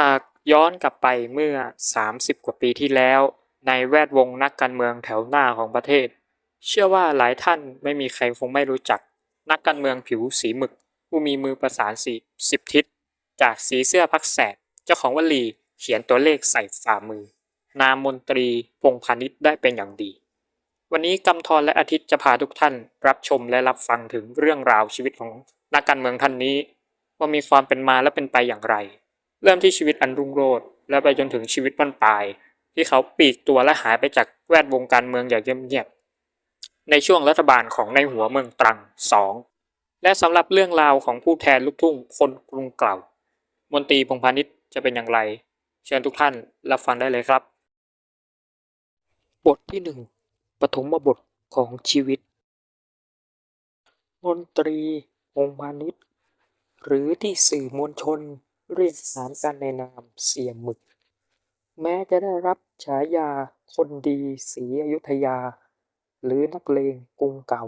หากย้อนกลับไปเมื่อ 30 กว่าปีที่แล้ว ในแวดวงนักการเมืองแถวหน้าของประเทศ เชื่อว่าหลายท่านไม่มีใครคงไม่รู้จัก นักการเมืองผิวสีหมึก ผู้มีมือประสานสีสิบทิศ จากสีเสื้อพักแสบเจ้าของวลีเขียนตัวเลขใส่ฝ่ามือ นามมนตรีพงพาณิชย์ได้เป็นอย่างดี วันนี้กำธรและอาทิตย์จะพาทุกท่านรับชมและรับฟังถึงเรื่องราวชีวิตของนักการเมืองท่านนี้ ว่ามีความเป็นมาและเป็นไปอย่างไร เริ่มที่ชีวิตอันรุ่งโรจน์และไปจนถึงชีวิตบั้นปลาย ที่เขาปีกตัวและหายไปจากแวดวงการเมืองอย่างเงียบๆในช่วงรัฐบาลของในหัวเมืองตรังสองและสำหรับเรื่องราวของผู้แทนลูกทุ่งคนกรุงเก่ามนตรีพงพาณิชย์จะเป็นอย่างไร เชิญทุกท่านรับฟังได้เลยครับ บทที่หนึ่งปฐมบทของชีวิต มนตรีพงพาณิชย์หรือที่สื่อมวลชน เรียกขานกันในนามเสียหมึก แม้จะได้รับฉายาคนดีศรีอยุธยา หรือนักเลงกรุงเก่า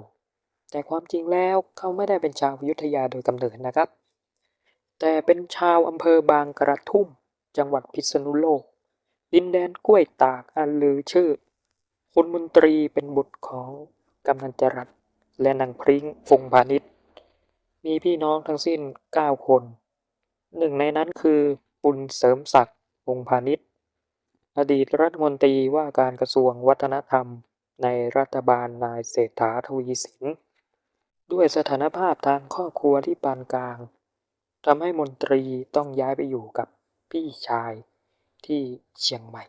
แต่ความจริงแล้วเขาไม่ได้เป็นชาวอยุธยาโดยกำเนิดนะครับ แต่เป็นชาวอำเภอบางกระทุ่ม จังหวัดพิษณุโลก ดินแดนกล้วยตากอันลือชื่อ คุณมนตรีเป็นบุตรของกำนันจรัสและนางพริ้งพงพาณิชย์มีพี่น้องทั้งสิ้น 9 คน หนึ่งในนั้นคือปุณเสริมศักดิ์พงพาณิชย์ อดีตรัฐมนตรีว่าการกระทรวงวัฒนธรรม ในรัฐบาลนายเศรษฐาทวีสิน ด้วยสถานภาพทางครอบครัวที่ปานกลางทำให้มนตรีต้องย้ายไปอยู่กับพี่ชายที่เชียงใหม่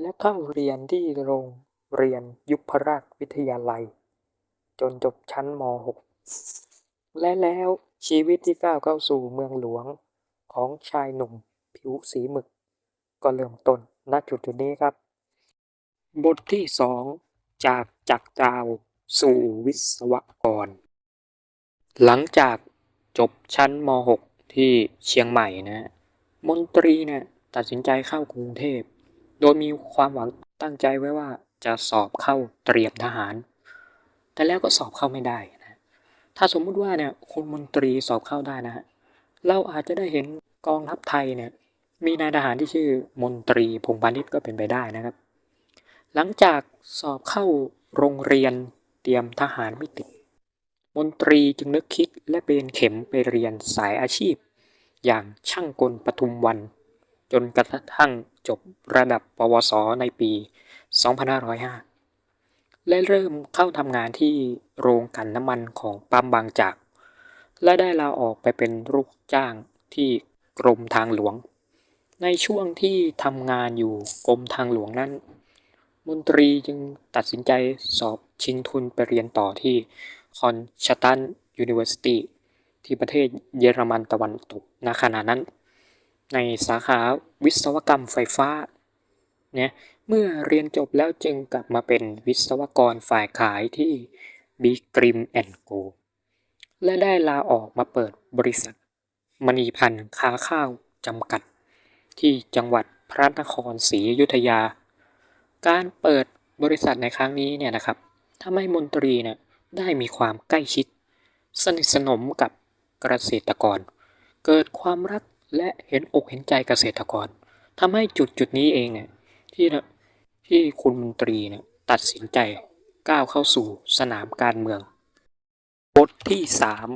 และเข้าเรียนที่โรงเรียนยุพราชวิทยาลัย จนจบชั้นม .6 และแล้วชีวิตที่ก้าวเข้าสู่เมืองหลวงของชายหนุ่มผิวสีหมึก ก็เริ่มต้นณจุดจุดนี้ครับ บทที่สองจากจักรดาวสู่วิศวกร หลังจากจบชั้นม .6 ที่เชียงใหม่นะมนตรีเนี่ยตัดสินใจเข้ากรุงเทพ โดยมีความหวังตั้งใจไว้ว่าจะสอบเข้าเตรียมทหาร แต่แล้วก็สอบเข้าไม่ได้น ถ้าสมมุติว่าเนี่ยคุณมนตรีสอบเข้าได้นะฮะเราอาจจะได้เห็นกองทัพไทยเนี่ยมีนายทหารที่ชื่อมนตรีพงพาณิชย์ก็เป็นไปได้นะครับ หลังจากสอบเข้าโรงเรียนเตรียมทหารไม่ติด มนตรีจึงนึกคิดและเบนเข็มไปเรียนสายอาชีพ อย่างช่างกลปทุมวัน จนกระทั่งจบระดับปวสในปี 2505 และเริ่มเข้าทำงานที่โรงกลั่นน้ำมันของปั๊มบางจาก และได้ลาออกไปเป็นลูกจ้างที่กรมทางหลวง ในช่วงที่ทำงานอยู่กรมทางหลวงนั้น มนตรีจึงตัดสินใจสอบชิงทุนไปเรียนต่อที่คอนชตันยูนิเวอร์ซิตี้ที่ประเทศเยอรมันตะวันตกณขณะนั้น ในสาขาวิศวกรรมไฟฟ้าเนี่ย เมื่อเรียนจบแล้วจึงกลับมาเป็นวิศวกรฝ่ายขายที่บีกริมแอนโกและได้ลาออกมาเปิดบริษัท มณีพันธ์ค้าข้าวจำกัด ที่จังหวัดพระนครศรีอยุธยา การเปิดบริษัทในครั้งนี้เนี่ยนะครับทำให้มนตรีเนี่ยได้มีความใกล้ชิด สนิทสนมกับเกษตรกร เกิดความรักและเห็นอกเห็นใจเกษตรกรทำให้จุดจุดนี้เองเนี่ยที่นะ ที่คุณมนตรีเนี่ยตัดสินใจก้าวเข้าสู่สนามการเมือง บทที่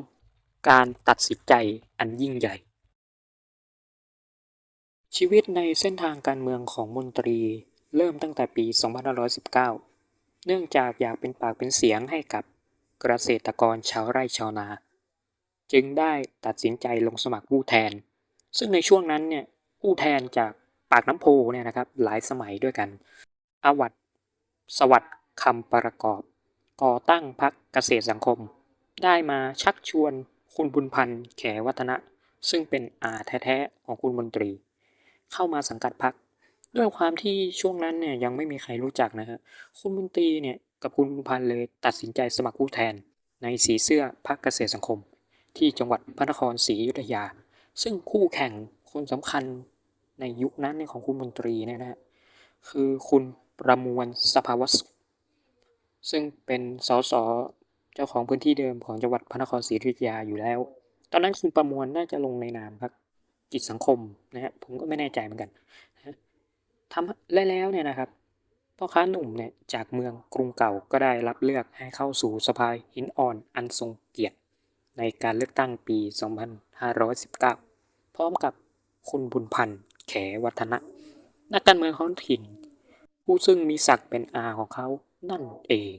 3 การตัดสินใจอันยิ่งใหญ่ ชีวิตในเส้นทางการเมืองของมนตรีเริ่มตั้งแต่ปี 2519 เนื่องจากอยากเป็นปากเป็นเสียงให้กับเกษตรกรชาวไร่ชาวนา จึงได้ตัดสินใจลงสมัครผู้แทน ซึ่งในช่วงนั้นเนี่ยผู้แทนจากปากน้ำโพเนี่ยนะครับหลายสมัยด้วยกัน อวัตสวัสดิ์คำประกอบ ก่อตั้งพรรคเกษตรสังคม ได้มาชักชวนคุณบุญพันธ์แขวัฒนะ ซึ่งเป็นอาแท้ๆของคุณมนตรี เข้ามาสังกัดพรรคด้วยความที่ช่วงนั้นเนี่ยยังไม่มีใครรู้จักนะฮะคุณมนตรีเนี่ยกับคุณบุญพันธ์เลยตัดสินใจสมัครผู้แทน ในสีเสื้อพรรคเกษตรสังคม ที่จังหวัดพระนครศรีอยุธยา ซึ่งคู่แข่งคนสำคัญในยุคนั้นของคุณมนตรีเนี่ยนะฮะคือคุณ ประมวลสภาวสุข ซึ่งเป็นสสเจ้าของพื้นที่เดิมของจังหวัดพระนครศรีอยุธยาอยู่แล้ว ตอนนั้นคุณประมวลน่าจะลงในนามครับกิจสังคมนะฮะผมก็ไม่แน่ใจเหมือนกันทำและแล้วเนี่ยนะครับพ่อค้าหนุ่มเนี่ยจากเมืองกรุงเก่าก็ได้รับเลือกให้เข้าสู่สภาหินอ่อนอันทรงเกียรติ ในการเลือกตั้งปี 2519 พร้อมกับคุณบุญพันธ์แขวัฒนะ นักการเมืองท้องถิ่น ผู้ซึ่งมีศักดิ์เป็นอาของเขานั่นเอง